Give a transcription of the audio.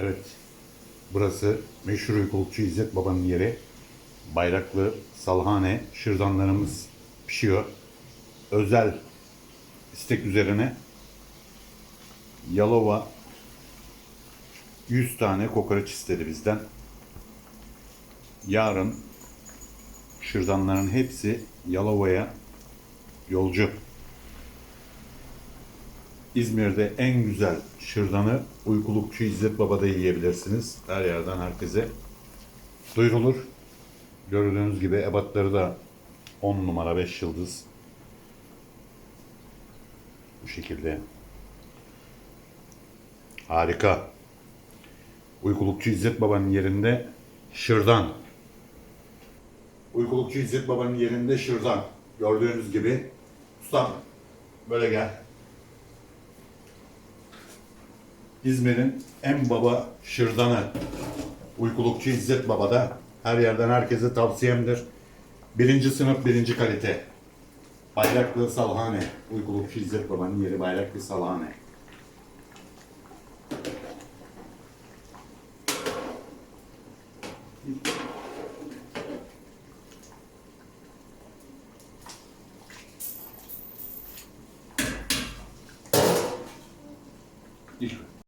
Evet. Burası meşhur uykulukçu İzzet Baba'nın yeri. Bayraklı salhane şırdanlarımız pişiyor. Özel istek üzerine Yalova 100 tane kokoreç istedi bizden. Yarın şırdanların hepsi Yalova'ya yolcu. İzmir'de en güzel şırdanı Uykulukçu İzzet Baba'da yiyebilirsiniz. Her yerden herkese duyurulur. Gördüğünüz gibi ebatları da 10 numara 5 yıldız. Bu şekilde. Harika. Uykulukçu İzzet Baba'nın yerinde şırdan. Uykulukçu İzzet Baba'nın yerinde şırdan. Gördüğünüz gibi. Ustam böyle gel. İzmir'in en baba şırdanı. Uykulukçu İzzet Baba'da her yerden herkese tavsiyemdir. Birinci sınıf birinci kalite. Bayraklı Salhane. Uykulukçu İzzet Baba'nın yeri Bayraklı Salhane. Thank.